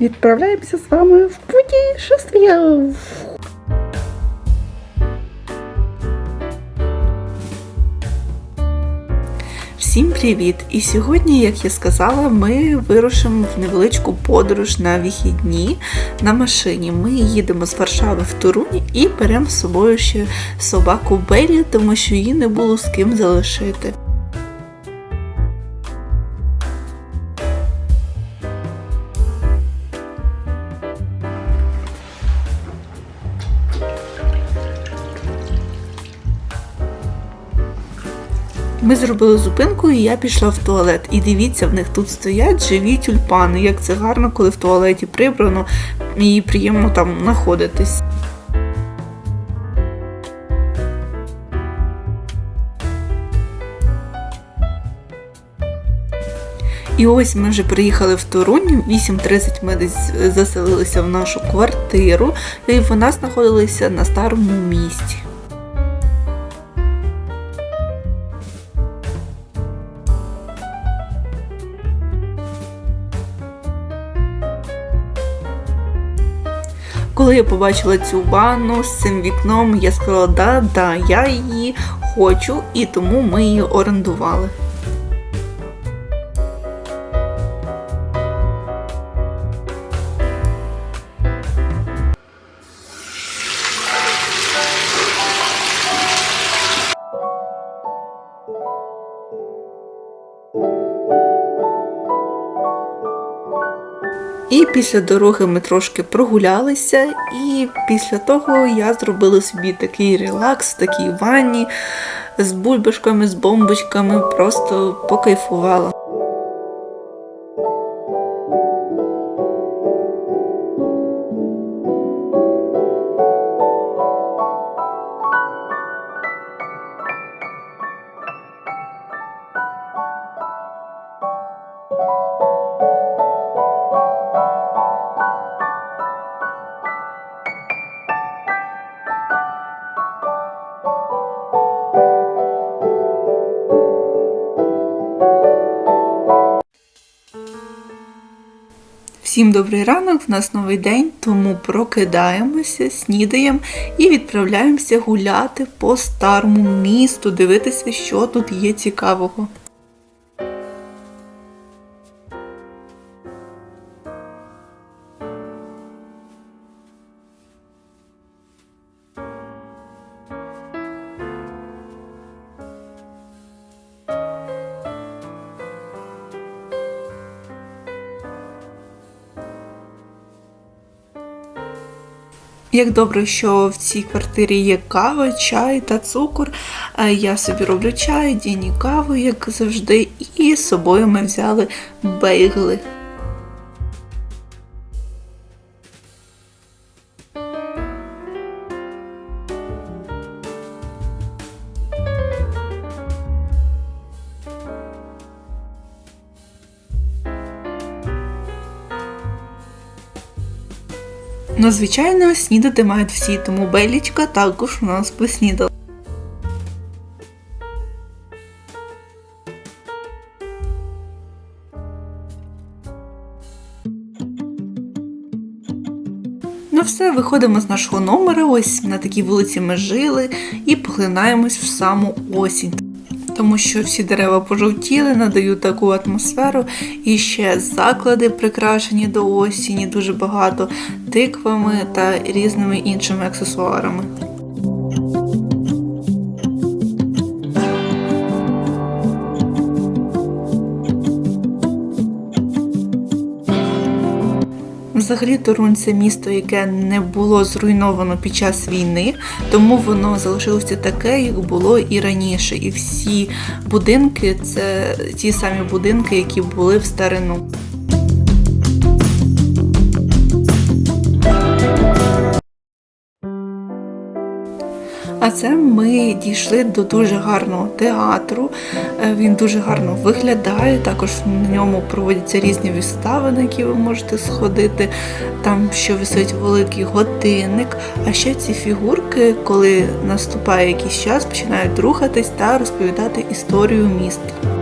відправляємося з вами в путешествие. Всім привіт! І сьогодні, як я сказала, ми вирушимо в невеличку подорож на вихідні на машині. Ми їдемо з Варшави в Турунь і беремо з собою ще собаку Белі, тому що її не було з ким залишити. Ми зробили зупинку, і я пішла в туалет. І дивіться, в них тут стоять живі тюльпани. Як це гарно, коли в туалеті прибрано і приємно там знаходитись. І ось ми вже приїхали в Torунь, 8.30 ми десь заселилися в нашу квартиру, і вона знаходилася на старому місці. Коли я побачила цю ванну з цим вікном, я сказала, да, да, я її хочу, і тому ми її орендували. І після дороги ми трошки прогулялися, і після того я зробила собі такий релакс такій ванні з бульбашками, з бомбочками, просто покайфувала. Всім добрий ранок, в нас новий день, тому прокидаємося, снідаємо і відправляємося гуляти по старому місту, дивитися, що тут є цікавого. Як добре, що в цій квартирі є кава, чай та цукор. Е, Я собі роблю чай, Діні каву, як завжди, і з собою ми взяли бейгли. Звичайно, снідати мають всі, тому Белічка також у нас поснідала. Ну все, виходимо з нашого номера, ось на такій вулиці ми жили і поглинаємось в саму осінь. Тому що всі дерева пожовтіли, надають таку атмосферу. І ще заклади прикрашені до осені, дуже багато тиквами та різними іншими аксесуарами. Взагалі Торунь це місто, яке не було зруйновано під час війни, тому воно залишилося таке, як було і раніше. І всі будинки це ті самі будинки, які були в старину. А це ми дійшли до дуже гарного театру. Е, Він дуже гарно виглядає. Також на ньому проводяться різні вистави, на які ви можете сходити. Там що висить великий годинник. А ще ці фігурки, коли наступає якийсь час, починають рухатись та розповідати історію міста.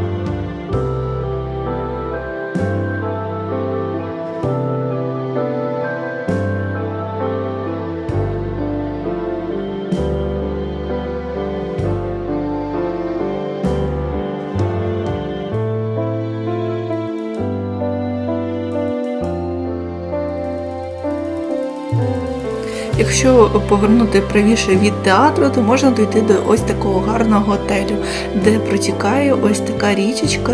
Якщо повернути правіше від театру, то можна дійти до ось такого гарного готелю, де протікає ось така річечка.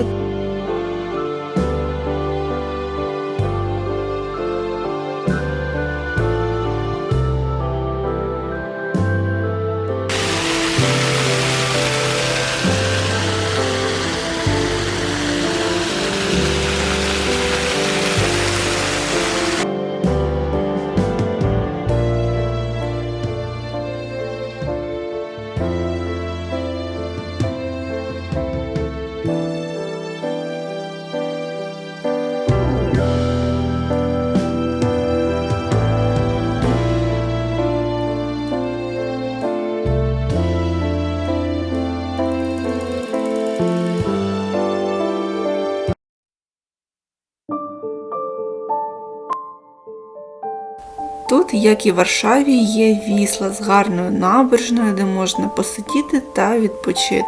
Тут, як і в Варшаві, є вісла з гарною набережною, де можна посидіти та відпочити.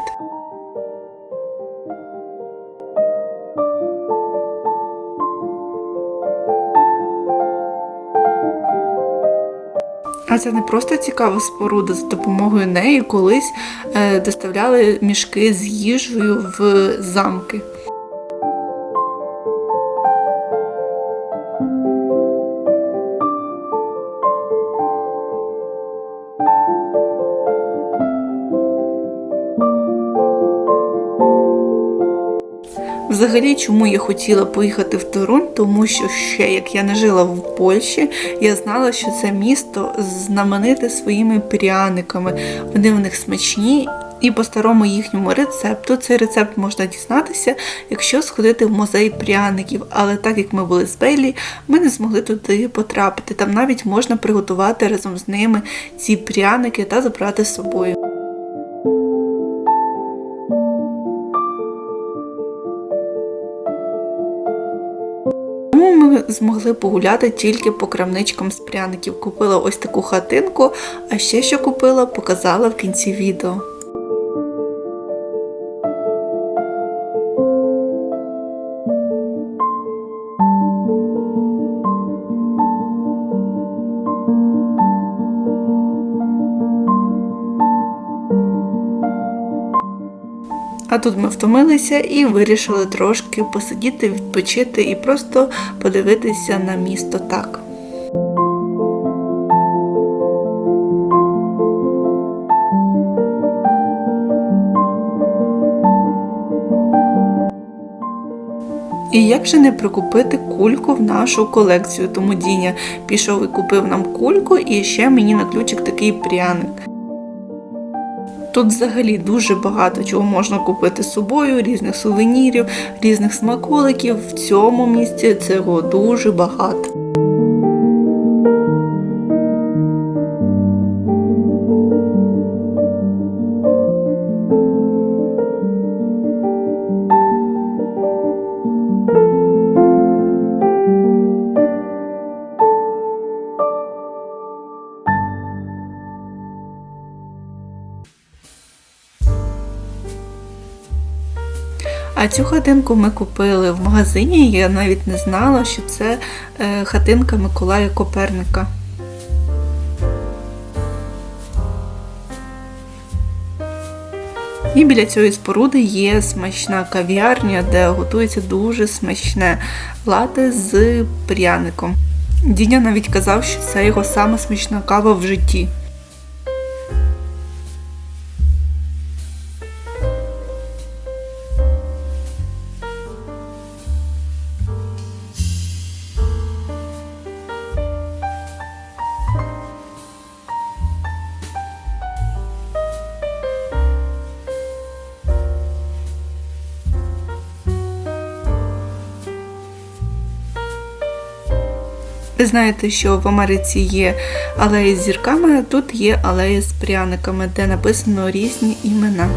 А це не просто цікава споруда, за допомогою неї колись е, доставляли мішки з їжею в замки. Взагалі, чому я хотіла поїхати в Торунь, тому що ще як я не жила в Польщі, я знала, що це місто знамените своїми пряниками. Вони в них смачні. І по старому їхньому рецепту цей рецепт можна дізнатися, якщо сходити в музей пряників. Але так як ми були з Бейлі, ми не змогли туди потрапити. Там навіть можна приготувати разом з ними ці пряники та забрати з собою. Змогли погуляти тільки по крамничкам з пряників. Купила ось таку хатинку, а ще що купила, показала в кінці відео. Тут ми втомилися і вирішили трошки посидіти, відпочити і просто подивитися на місто так. І як же не прикупити кульку в нашу колекцію? Тому Діня пішов і купив нам кульку, і ще мені на ключик такий пряник. Тут взагалі дуже багато чого можна купити з собою, різних сувенірів, різних смаколиків. В цьому місці цього дуже багато. А цю хатинку ми купили в магазині. Я навіть не знала, що це е, хатинка Миколая Коперника. І біля цієї споруди є смачна кав'ярня, де готується дуже смачне лате з пряником. Діня навіть казав, що це його сама смачна кава в житті. Ви знаєте, що в Америці є алеї з зірками, а тут є алеї з пряниками, де написано різні імена.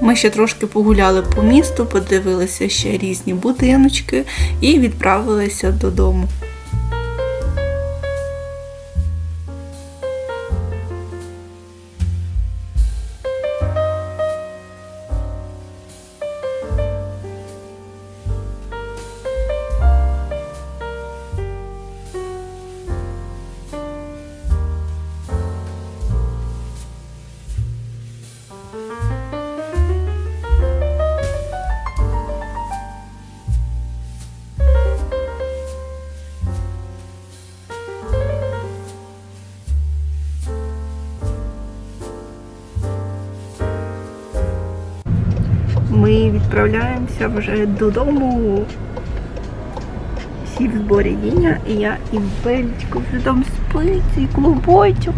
Ми ще трошки погуляли по місту, подивилися ще різні будиночки і відправилися додому. Відправляємося вже додому. Всі в зборі Діня, і я і Белечко вже там спить, і клубочок.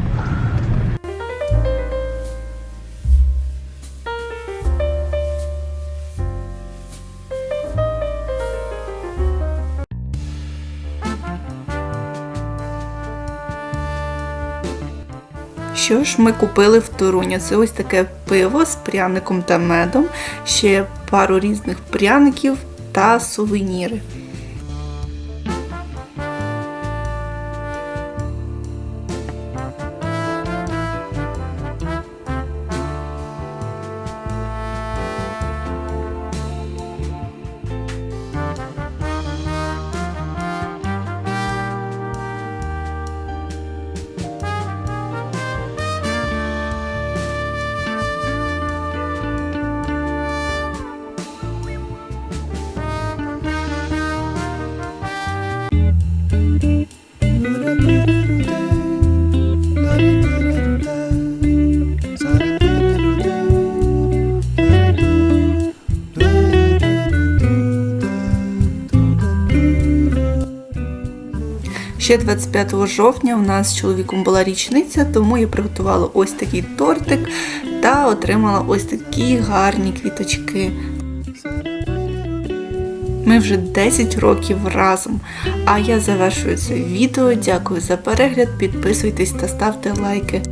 Що ж ми купили в Торуні? Це ось таке пиво з пряником та медом, ще пару різних пряників та сувеніри. Ще 25 жовтня у нас з чоловіком була річниця, тому я приготувала ось такий тортик та отримала ось такі гарні квіточки. Ми вже 10 років разом. А я завершую це відео. Дякую за перегляд. Підписуйтесь та ставте лайки.